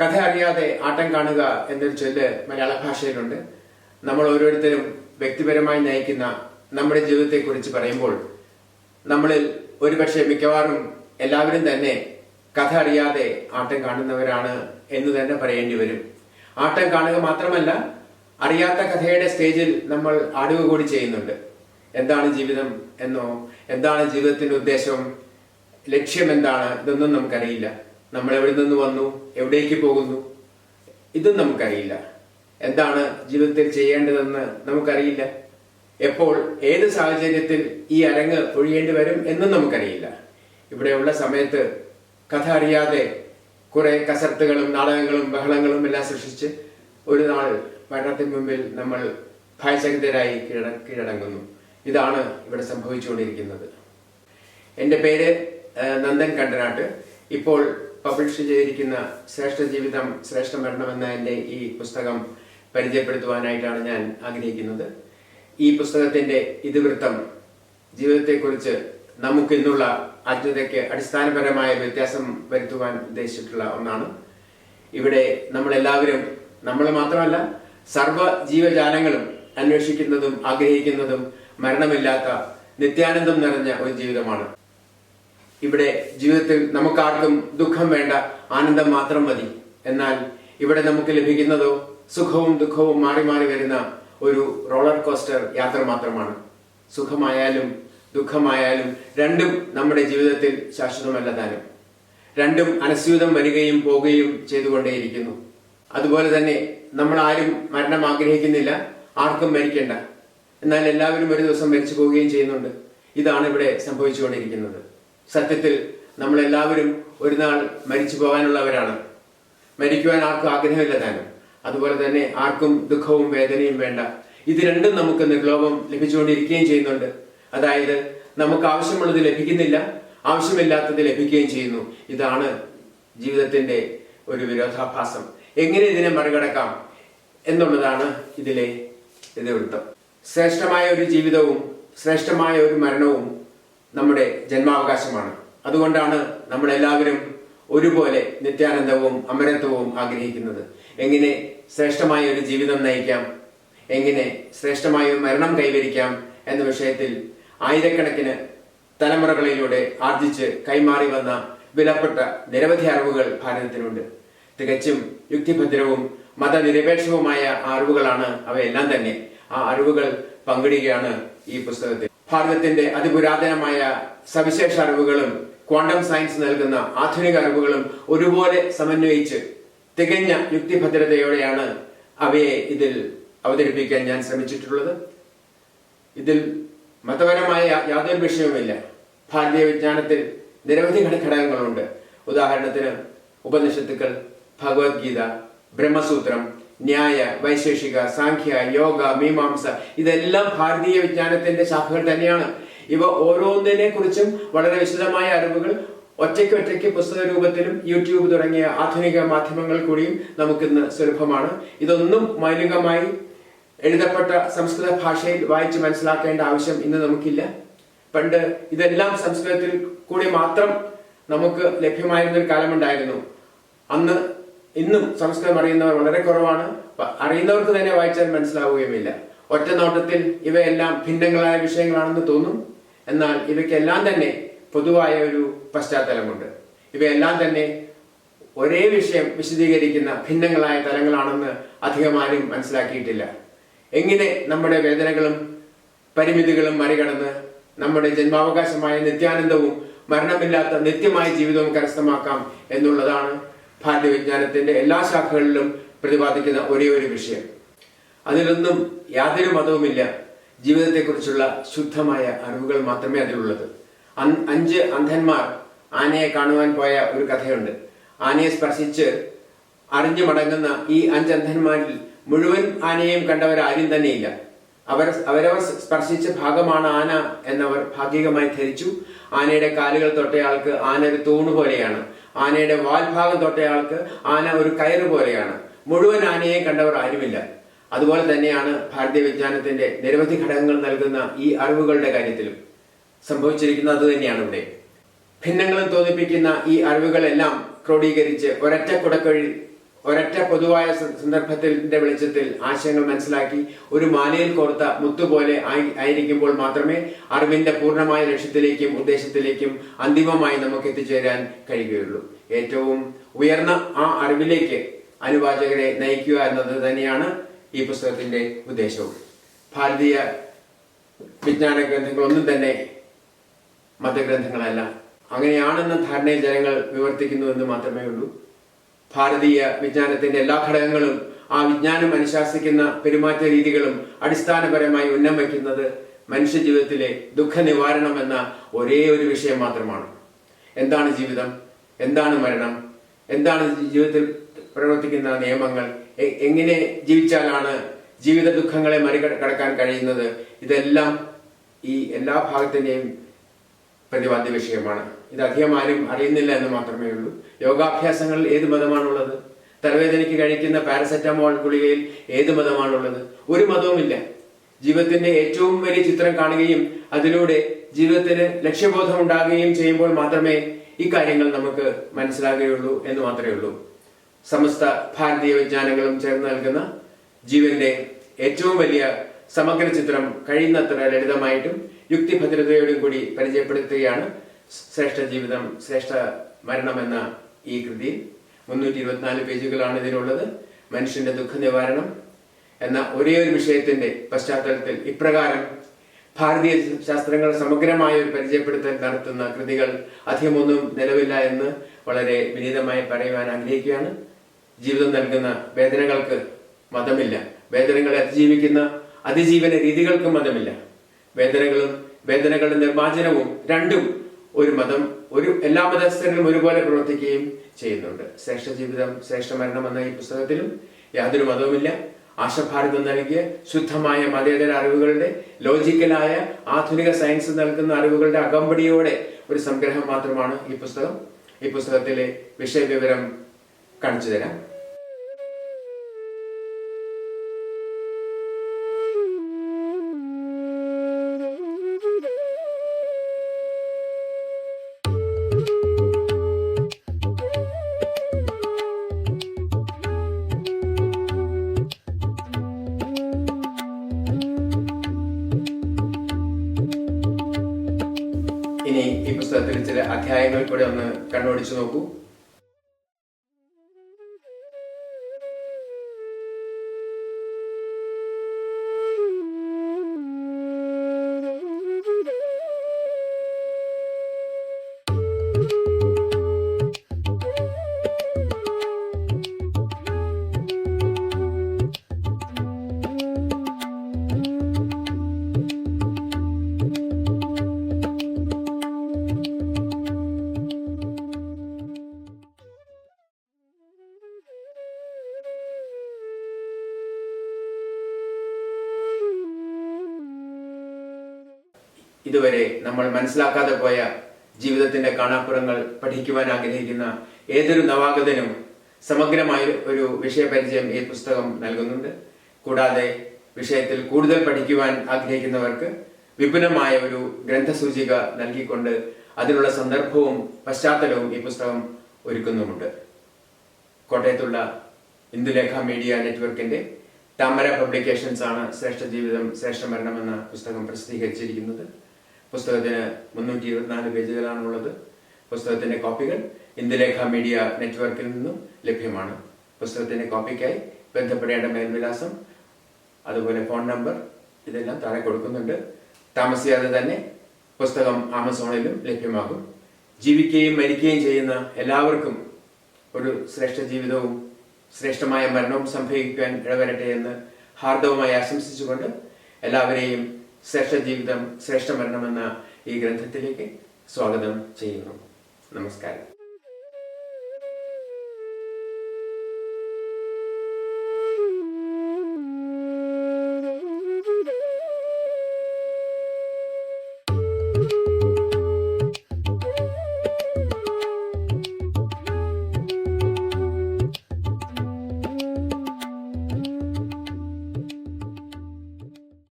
കഥ അറിയാതെ ആട്ടം കാണുക എന്നൊരു ചൊല്ല് മലയാള ഭാഷയിലുണ്ട്. നമ്മൾ ഓരോരുത്തരും വ്യക്തിപരമായി നയിക്കുന്ന നമ്മുടെ ജീവിതത്തെക്കുറിച്ച് പറയുമ്പോൾ നമ്മളിൽ ഒരുപക്ഷെ മിക്കവാറും എല്ലാവരും തന്നെ കഥ അറിയാതെ ആട്ടം കാണുന്നവരാണ് എന്ന് തന്നെ പറയേണ്ടി വരും. ആട്ടം കാണുക മാത്രമല്ല അറിയാത്ത കഥയുടെ സ്റ്റേജിൽ നമ്മൾ ആടുക കൂടി ചെയ്യുന്നുണ്ട്. എന്താണ് ജീവിതം എന്നോ എന്താണ് ജീവിതത്തിന്റെ ഉദ്ദേശം ലക്ഷ്യം എന്താണ് ഇതൊന്നും നമുക്കറിയില്ല. നമ്മൾ എവിടെ നിന്ന് വന്നു? എവിടേക്ക് പോകുന്നു? ഇതും നമുക്കറിയില്ല. എന്താണ് ജീവിതത്തിൽ ചെയ്യേണ്ടതെന്ന് നമുക്കറിയില്ല. എപ്പോൾ ഏത് സാഹചര്യത്തിൽ ഈ അരങ്ങ് ഒഴിയേണ്ടി വരും എന്നും നമുക്കറിയില്ല. ഇവിടെയുള്ള സമയത്ത് കഥ അറിയാതെ കുറെ കസർത്തുകളും നാടകങ്ങളും ബഹളങ്ങളും എല്ലാം സൃഷ്ടിച്ച് ഒരു നാൾ മരണത്തിന് മുമ്പിൽ നമ്മൾ ഭയശക്തരായി കീഴ കീഴടങ്ങുന്നു. ഇതാണ് ഇവിടെ സംഭവിച്ചുകൊണ്ടിരിക്കുന്നത്. എന്റെ പേര് നന്ദൻ കണ്ടനാട്ട്. ഇപ്പോൾ പബ്ലിഷ് ചെയ്തിരിക്കുന്ന ശ്രേഷ്ഠ ജീവിതം ശ്രേഷ്ഠ മരണം എന്ന എന്റെ ഈ പുസ്തകം പരിചയപ്പെടുത്തുവാനായിട്ടാണ് ഞാൻ ആഗ്രഹിക്കുന്നത്. ഈ പുസ്തകത്തിന്റെ ഇതിവൃത്തം ജീവിതത്തെക്കുറിച്ച് നമുക്കിന്നുള്ള അജ്ഞതയ്ക്ക് അടിസ്ഥാനപരമായ വ്യത്യാസം വരുത്തുവാൻ ഉദ്ദേശിച്ചിട്ടുള്ള ഒന്നാണ്. ഇവിടെ നമ്മളെല്ലാവരും നമ്മൾ മാത്രമല്ല സർവ ജീവജാലങ്ങളും അന്വേഷിക്കുന്നതും ആഗ്രഹിക്കുന്നതും മരണമില്ലാത്ത നിത്യാനന്ദം നിറഞ്ഞ ഒരു ജീവിതമാണ്. ഇവിടെ ജീവിതത്തിൽ നമുക്കാർക്കും ദുഃഖം വേണ്ട ആനന്ദം മാത്രം മതി. എന്നാൽ ഇവിടെ നമുക്ക് ലഭിക്കുന്നതോ സുഖവും ദുഃഖവും മാറി മാറി വരുന്ന ഒരു റോളർ കോസ്റ്റർ യാത്ര മാത്രമാണ്. സുഖമായാലും ദുഃഖമായാലും രണ്ടും നമ്മുടെ ജീവിതത്തിൽ ശാശ്വതമല്ല താനും. രണ്ടും അനസ്യൂതം വരികയും പോവുകയും ചെയ്തുകൊണ്ടേയിരിക്കുന്നു. അതുപോലെ തന്നെ നമ്മൾ ആരും മരണം ആഗ്രഹിക്കുന്നില്ല ആർക്കും മരിക്കേണ്ട. എന്നാൽ എല്ലാവരും ഒരു ദിവസം മരിച്ചു പോവുകയും ചെയ്യുന്നുണ്ട്. ഇതാണ് ഇവിടെ സംഭവിച്ചുകൊണ്ടിരിക്കുന്നത്. സത്യത്തിൽ നമ്മൾ എല്ലാവരും ഒരു നാൾ മരിച്ചു പോകാനുള്ളവരാണ്. മരിക്കുവാൻ ആർക്കും ആഗ്രഹമില്ല താനും. അതുപോലെ തന്നെ ആർക്കും ദുഃഖവും വേദനയും വേണ്ട. ഇത് രണ്ടും നമുക്ക് നിർലോഭം ലഭിച്ചുകൊണ്ടിരിക്കുകയും ചെയ്യുന്നുണ്ട്. അതായത് നമുക്ക് ആവശ്യമുള്ളത് ലഭിക്കുന്നില്ല ആവശ്യമില്ലാത്തത് ലഭിക്കുകയും ചെയ്യുന്നു. ഇതാണ് ജീവിതത്തിന്റെ ഒരു വിരോധാഭാസം. എങ്ങനെ ഇതിനെ മറികടക്കാം എന്നുള്ളതാണ് ഇതിലെ ഇതിവൃത്തം ശ്രേഷ്ഠമായ ഒരു ജീവിതവും ശ്രേഷ്ഠമായ ഒരു മരണവും നമ്മുടെ ജന്മാവകാശമാണ്. അതുകൊണ്ടാണ് നമ്മളെല്ലാവരും ഒരുപോലെ നിത്യാനന്ദവും അമരത്വവും ആഗ്രഹിക്കുന്നത്. എങ്ങനെ ശ്രേഷ്ഠമായ ഒരു ജീവിതം നയിക്കാം? എങ്ങനെ ശ്രേഷ്ഠമായ മരണം കൈവരിക്കാം? എന്ന വിഷയത്തിൽ ആയിരക്കണക്കിന് തലമുറകളിലൂടെ ആർജിച്ച് കൈമാറി വന്ന വിലപ്പെട്ട നിരവധി അറിവുകൾ ഭാരതത്തിനുണ്ട്. തികച്ചും യുക്തിഭദ്രവും മതനിരപേക്ഷവുമായ അറിവുകളാണ് അവയെല്ലാം തന്നെ. ആ അറിവുകൾ പങ്കിടുകയാണ് ഈ പുസ്തകത്തിൽ. ഭാരതത്തിന്റെ അതിപുരാതനമായ സവിശേഷ അറിവുകളും ക്വാണ്ടം സയൻസ് നൽകുന്ന ആധുനിക അറിവുകളും ഒരുപോലെ സമന്വയിച്ച് തികഞ്ഞ യുക്തിഭദ്രതയോടെയാണ് അവയെ ഇതിൽ അവതരിപ്പിക്കാൻ ഞാൻ ശ്രമിച്ചിട്ടുള്ളത്. ഇതിൽ മതപരമായ യാതൊരു വിഷയവുമില്ല. ഭാരതീയ വിജ്ഞാനത്തിൽ നിരവധി ഘടകങ്ങളുണ്ട്. ഉദാഹരണത്തിന് ഉപനിഷത്തുക്കൾ ഭഗവത്ഗീത ബ്രഹ്മസൂത്രം ന്യായ വൈശേഷിക സാഖ്യ യോഗ മീമാംസ ഇതെല്ലാം ഭാരതീയ വിജ്ഞാനത്തിന്റെ ശാഖകൾ തന്നെയാണ്. ഇവ ഓരോന്നിനെ കുറിച്ചും വളരെ വിശദമായ അറിവുകൾ ഒറ്റയ്ക്ക് ഒറ്റയ്ക്ക് പുസ്തക രൂപത്തിലും യൂട്യൂബ് തുടങ്ങിയ ആധുനിക മാധ്യമങ്ങൾ കൂടിയും നമുക്കിന്ന് സുലഭമാണ്. ഇതൊന്നും മൗലികമായി എഴുതപ്പെട്ട സംസ്കൃത ഭാഷയിൽ വായിച്ച് മനസ്സിലാക്കേണ്ട ആവശ്യം ഇന്ന് നമുക്കില്ല. പണ്ട് ഇതെല്ലാം സംസ്കൃതത്തിൽ കൂടി മാത്രം നമുക്ക് ലഭ്യമായിരുന്ന ഒരു കാലമുണ്ടായിരുന്നു. അന്ന് ഇന്നും സംസ്കൃതം അറിയുന്നവർ വളരെ കുറവാണ്. അറിയുന്നവർക്ക് തന്നെ വായിച്ചാൽ മനസ്സിലാവുകയുമില്ല. ഒറ്റ നോട്ടത്തിൽ ഇവയെല്ലാം ഭിന്നങ്ങളായ വിഷയങ്ങളാണെന്ന് തോന്നും. എന്നാൽ ഇവയ്ക്കെല്ലാം തന്നെ പൊതുവായ ഒരു പശ്ചാത്തലമുണ്ട്. ഇവയെല്ലാം തന്നെ ഒരേ വിഷയം വിശദീകരിക്കുന്ന ഭിന്നങ്ങളായ തലങ്ങളാണെന്ന് അധികമാരും മനസ്സിലാക്കിയിട്ടില്ല. എങ്ങനെ നമ്മുടെ വേദനകളും പരിമിതികളും മറികടന്ന് നമ്മുടെ ജന്മാവകാശമായ നിത്യാനന്ദവും മരണമില്ലാത്ത നിത്യമായ ജീവിതവും കരസ്ഥമാക്കാം എന്നുള്ളതാണ് ഭാരതീയ വിജ്ഞാനത്തിന്റെ എല്ലാ ശാഖകളിലും പ്രതിപാദിക്കുന്ന ഒരേ ഒരു വിഷയം. അതിലൊന്നും യാതൊരു മതവുമില്ല. ജീവിതത്തെക്കുറിച്ചുള്ള ശുദ്ധമായ അറിവുകൾ മാത്രമേ അതിലുള്ളത്. അഞ്ച് അന്ധന്മാർ ആനയെ കാണുവാൻ പോയ ഒരു കഥയുണ്ട്. ആനയെ സ്പർശിച്ച് അറിഞ്ഞു മടങ്ങുന്ന ഈ അഞ്ച് അന്ധന്മാരിൽ മുഴുവൻ ആനയെയും കണ്ടവർ ആരും തന്നെയില്ല. അവർ അവരവർ സ്പർശിച്ച ഭാഗമാണ് ആന എന്നവർ ഭാഗികമായി ധരിച്ചു. ആനയുടെ കാലുകൾ തൊട്ടയാൾക്ക് ആന ഒരു തൂണ് പോലെയാണ് ആനയുടെ വാൽഭാഗം തൊട്ടയാൾക്ക് ആന ഒരു കയറ് പോലെയാണ്. മുഴുവൻ ആനയെ കണ്ടവർ ആരുമില്ല. അതുപോലെ തന്നെയാണ് ഭാരതീയ വിജ്ഞാനത്തിന്റെ നിരവധി ഘടകങ്ങൾ നൽകുന്ന ഈ അറിവുകളുടെ കാര്യത്തിലും സംഭവിച്ചിരിക്കുന്നത് അത് തന്നെയാണ് ഇവിടെ. ഭിന്നങ്ങളും തോന്നിപ്പിക്കുന്ന ഈ അറിവുകളെല്ലാം ക്രോഡീകരിച്ച് ഒരൊറ്റ കുടക്കഴി ഒരൊറ്റ പൊതുവായ സന്ദർഭത്തിന്റെ വെളിച്ചത്തിൽ ആശയങ്ങൾ മനസ്സിലാക്കി ഒരു മാലയിൽ കോർത്ത മുത്തുപോലെ ആയി- ആയിരിക്കുമ്പോൾ മാത്രമേ അറിവിന്റെ പൂർണമായ ലക്ഷ്യത്തിലേക്കും ഉദ്ദേശത്തിലേക്കും അന്തിമമായി നമുക്ക് എത്തിച്ചേരാൻ കഴിയുകയുള്ളൂ. ഏറ്റവും ഉയർന്ന ആ അറിവിലേക്ക് അനുവാചകരെ നയിക്കുക എന്നത് തന്നെയാണ് ഈ പുസ്തകത്തിന്റെ ഉദ്ദേശവും. ഭാരതീയ വിജ്ഞാന ഗ്രന്ഥങ്ങളൊന്നും തന്നെ മതഗ്രന്ഥങ്ങളല്ല. അങ്ങനെയാണെന്ന ധാരണയിൽ ജനങ്ങൾ വിവർത്തിക്കുന്നു എന്ന് മാത്രമേ ഉള്ളൂ. ഭാരതീയ വിജ്ഞാനത്തിന്റെ എല്ലാ ഘടകങ്ങളും ആ വിജ്ഞാനം അനുശാസിക്കുന്ന പെരുമാറ്റ രീതികളും അടിസ്ഥാനപരമായി ഉന്നം വയ്ക്കുന്നത് മനുഷ്യ ജീവിതത്തിലെ ദുഃഖ നിവാരണം എന്ന ഒരേ ഒരു വിഷയം മാത്രമാണ്. എന്താണ് ജീവിതം? എന്താണ് മരണം? എന്താണ് ജീവിതത്തിൽ പ്രവർത്തിക്കുന്ന നിയമങ്ങൾ? എങ്ങനെ ജീവിച്ചാലാണ് ജീവിത ദുഃഖങ്ങളെ മറികടക്കാൻ കഴിയുന്നത്? ഇതെല്ലാം ഈ എല്ലാ ഭാഗത്തിന്റെയും പ്രതിപാദ്യ വിഷയമാണ്. ഇത് അധികം ആരും അറിയുന്നില്ല എന്ന് മാത്രമേ ഉള്ളൂ. യോഗാഭ്യാസങ്ങളിൽ ഏത് മതമാണുള്ളത്? തലവേദനയ്ക്ക് കഴിക്കുന്ന പാരസെറ്റമോൾ ഗുളികയിൽ ഏത് മതമാണുള്ളത്? ഒരു മതവുമില്ല. ജീവിതത്തിന്റെ ഏറ്റവും വലിയ ചിത്രം കാണുകയും അതിലൂടെ ജീവിതത്തിന് ലക്ഷ്യബോധം ഉണ്ടാകുകയും ചെയ്യുമ്പോൾ മാത്രമേ ഇക്കാര്യങ്ങൾ നമുക്ക് മനസ്സിലാകുകയുള്ളൂ എന്ന് മാത്രമേ ഉള്ളൂ. സമസ്ത ഭാരതീയ വിജ്ഞാനങ്ങളും ചേർന്ന് നൽകുന്ന ജീവന്റെ ഏറ്റവും വലിയ സമഗ്ര ചിത്രം കഴിയുന്നത്ര ലളിതമായിട്ടും യുക്തിഭദ്രതയോടും കൂടി പരിചയപ്പെടുത്തുകയാണ് ശ്രേഷ്ഠ ജീവിതം ശ്രേഷ്ഠ മരണം എന്ന ഈ കൃതി. മുന്നൂറ്റി ഇരുപത്തിനാല് പേജുകളാണ് ഇതിനുള്ളത്. മനുഷ്യന്റെ ദുഃഖ നിവാരണം എന്ന ഒരേ ഒരു വിഷയത്തിന്റെ പശ്ചാത്തലത്തിൽ ഇപ്രകാരം ഭാരതീയ ശാസ്ത്രങ്ങൾ സമഗ്രമായ ഒരു പരിചയപ്പെടുത്തൽ നടത്തുന്ന കൃതികൾ അധികമൊന്നും നിലവില്ല എന്ന് വളരെ വിനീതമായി പറയുവാൻ ആഗ്രഹിക്കുകയാണ്. ജീവിതം നൽകുന്ന വേദനകൾക്ക് മതമില്ല. വേദനകളെ അതിജീവിക്കുന്ന അതിജീവന രീതികൾക്കും മതമില്ല. വേദനകളും വേദനകളുടെ നിർമ്മാർജനവും രണ്ടും ഒരു മതം ഒരു എല്ലാ മതസ്ഥരും ഒരുപോലെ പ്രവർത്തിക്കുകയും ചെയ്യുന്നുണ്ട്. ശ്രേഷ്ഠ ജീവിതം ശ്രേഷ്ഠ മരണം എന്ന ഈ പുസ്തകത്തിലും യാതൊരു മതവുമില്ല. ആശഭാരതം നൽകിയ ശുദ്ധമായ മതേതര അറിവുകളുടെ ലോജിക്കലായ ആധുനിക സയൻസ് നൽകുന്ന അറിവുകളുടെ അകമ്പടിയോടെ ഒരു സംഗ്രഹം മാത്രമാണ് ഈ പുസ്തകം. ഈ പുസ്തകത്തിലെ വിഷയവിവരം കാണിച്ചു തരാം. അധ്യായങ്ങൾ ഇവിടെ ഒന്ന് കണ്ണോടിച്ചു നോക്കൂ. ഇതുവരെ നമ്മൾ മനസ്സിലാക്കാതെ പോയ ജീവിതത്തിന്റെ കാണാപ്പുറങ്ങൾ പഠിക്കുവാൻ ആഗ്രഹിക്കുന്ന ഏതൊരു നവാഗതനും സമഗ്രമായ ഒരു വിഷയപരിചയം ഈ പുസ്തകം നൽകുന്നുണ്ട്. കൂടാതെ വിഷയത്തിൽ കൂടുതൽ പഠിക്കുവാൻ ആഗ്രഹിക്കുന്നവർക്ക് വിപുലമായ ഒരു ഗ്രന്ഥസൂചിക നൽകിക്കൊണ്ട് അതിനുള്ള സന്ദർഭവും പശ്ചാത്തലവും ഈ പുസ്തകം ഒരുക്കുന്നുമുണ്ട്. കോട്ടയത്തുള്ള ഇന്ദുലേഖ മീഡിയ നെറ്റ്വർക്കിന്റെ താമര പബ്ലിക്കേഷൻസ് ആണ് ശ്രേഷ്ഠ ജീവിതം ശ്രേഷ്ഠ മരണം എന്ന പുസ്തകം പ്രസിദ്ധീകരിച്ചിരിക്കുന്നത്. പുസ്തകത്തിന് മുന്നൂറ്റി ഇരുപത്തിനാല് പേജുകളാണുള്ളത് പുസ്തകത്തിന്റെ കോപ്പികൾ ഇന്ദുലേഖ മീഡിയ നെറ്റ്വർക്കിൽ നിന്നും ലഭ്യമാണ്. പുസ്തകത്തിന്റെ കോപ്പിക്കായി ബന്ധപ്പെടേണ്ട മേൽവിലാസം അതുപോലെ ഫോൺ നമ്പർ ഇതെല്ലാം താഴെ കൊടുക്കുന്നുണ്ട്. താമസിയാതെ തന്നെ പുസ്തകം ആമസോണിലും ലഭ്യമാകും. ജീവിക്കുകയും മരിക്കുകയും ചെയ്യുന്ന എല്ലാവർക്കും ഒരു ശ്രേഷ്ഠ ജീവിതവും ശ്രേഷ്ഠമായ മരണവും സംഭവിക്കാൻ ഇടവരട്ടെ എന്ന് ഹാർദവമായി ആശംസിച്ചുകൊണ്ട് എല്ലാവരെയും ശ്രേഷ്ഠ ജീവിതം ശ്രേഷ്ഠ മരണം എന്ന ഈ ഗ്രന്ഥത്തിലേക്ക് സ്വാഗതം ചെയ്യുന്നു. നമസ്കാരം.